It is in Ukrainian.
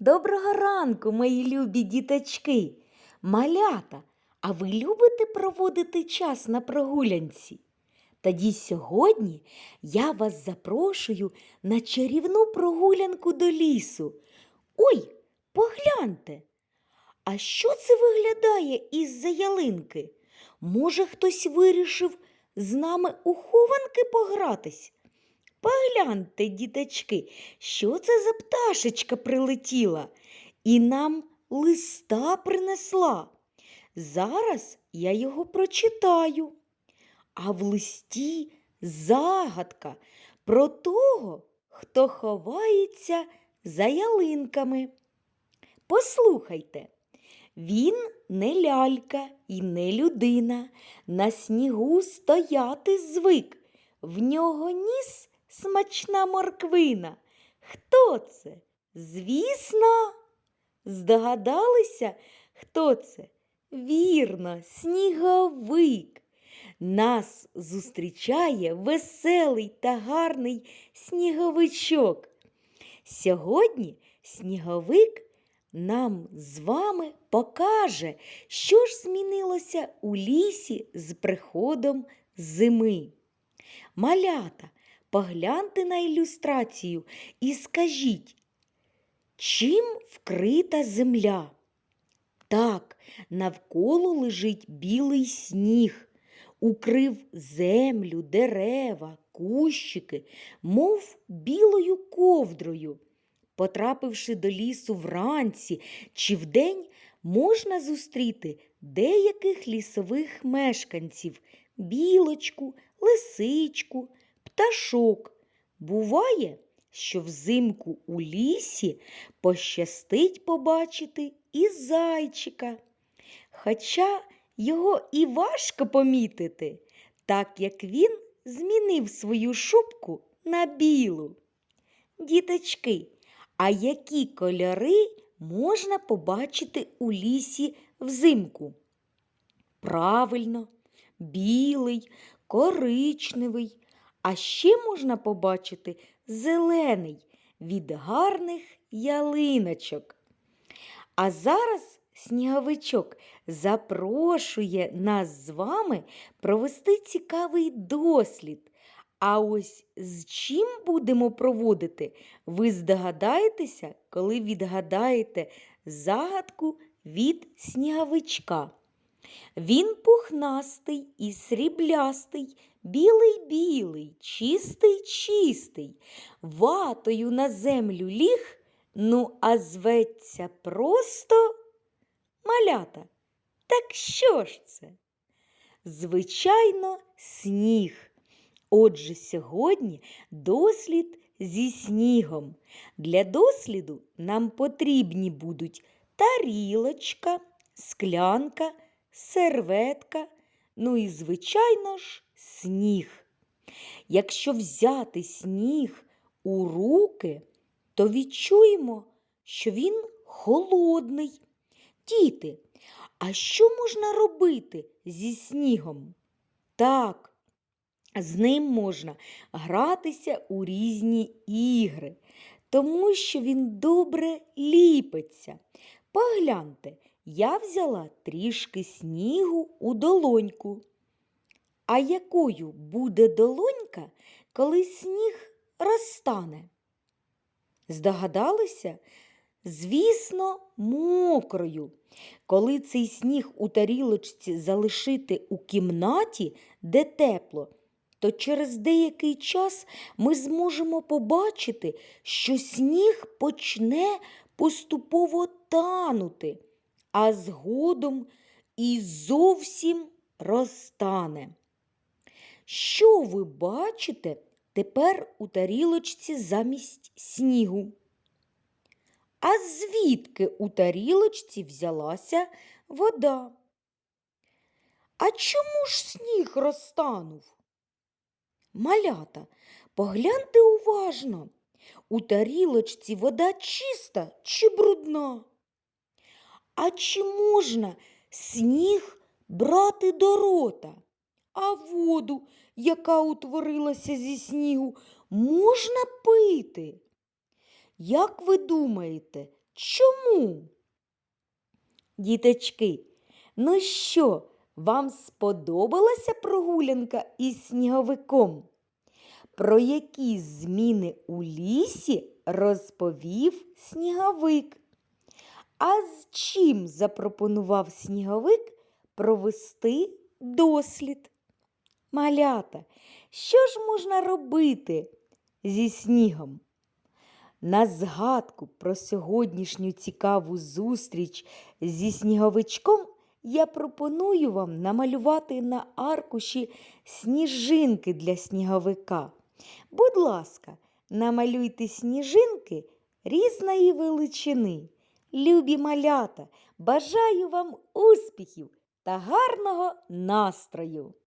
Доброго ранку, мої любі діточки, малята. А ви любите проводити час на прогулянці? Тоді сьогодні я вас запрошую на чарівну прогулянку до лісу. Ой, погляньте! А що це виглядає із-за ялинки? Може, хтось вирішив з нами у хованки погратись? Погляньте, діточки, що це за пташечка прилетіла і нам листа принесла. Зараз я його прочитаю. А в листі загадка про того, хто ховається за ялинками. Послухайте, він не лялька і не людина, на снігу стояти звик, в нього ніс смачна морквина. Хто це? Звісно, здогадалися, хто це? Вірно, сніговик. Нас зустрічає веселий та гарний сніговичок. Сьогодні сніговик нам з вами покаже, що ж змінилося у лісі з приходом зими. Малята, погляньте на ілюстрацію і скажіть, чим вкрита земля? Так, навколо лежить білий сніг, укрив землю, дерева, кущики, мов білою ковдрою. Потрапивши до лісу вранці чи вдень, можна зустріти деяких лісових мешканців білочку, лисичку, пташок. Буває, що взимку у лісі пощастить побачити і зайчика. Хоча його і важко помітити, так як він змінив свою шубку на білу. Діточки, а які кольори можна побачити у лісі взимку? Правильно, білий, коричневий, а ще можна побачити зелений від гарних ялиночок. А зараз сніговичок запрошує нас з вами провести цікавий дослід. А ось з чим будемо проводити, ви здогадаєтеся, коли відгадаєте загадку від сніговичка. Він пухнастий і сріблястий, білий-білий, чистий-чистий, ватою на землю ліг, ну а зветься просто малята. Так що ж це? Звичайно, сніг. Отже, сьогодні дослід зі снігом. Для досліду нам потрібні будуть тарілочка, склянка, серветка, ну і, звичайно ж, сніг. Якщо взяти сніг у руки, то відчуємо, що він холодний. Діти, а що можна робити зі снігом? Так, з ним можна гратися у різні ігри, тому що він добре ліпиться. Погляньте, я взяла трішки снігу у долоньку. А якою буде долонька, коли сніг розтане? Здогадалися? Звісно, мокрою. Коли цей сніг у тарілочці залишити у кімнаті, де тепло, то через деякий час ми зможемо побачити, що сніг почне поступово танути, а згодом і зовсім розтане. Що ви бачите тепер у тарілочці замість снігу? А звідки у тарілочці взялася вода? А чому ж сніг розтанув? Малята, погляньте уважно. У тарілочці вода чиста чи брудна? А чи можна сніг брати до рота? А воду, яка утворилася зі снігу, можна пити? Як ви думаєте, Чому? Діточки, ну що, вам сподобалася прогулянка із сніговиком? Про які зміни у лісі розповів сніговик? А з чим запропонував сніговик провести дослід? Малята, що ж можна робити зі снігом? На згадку про сьогоднішню цікаву зустріч зі сніговичком я пропоную вам намалювати на аркуші сніжинки для сніговика. Будь ласка, намалюйте сніжинки різної величини. Любі малята, бажаю вам успіхів та гарного настрою!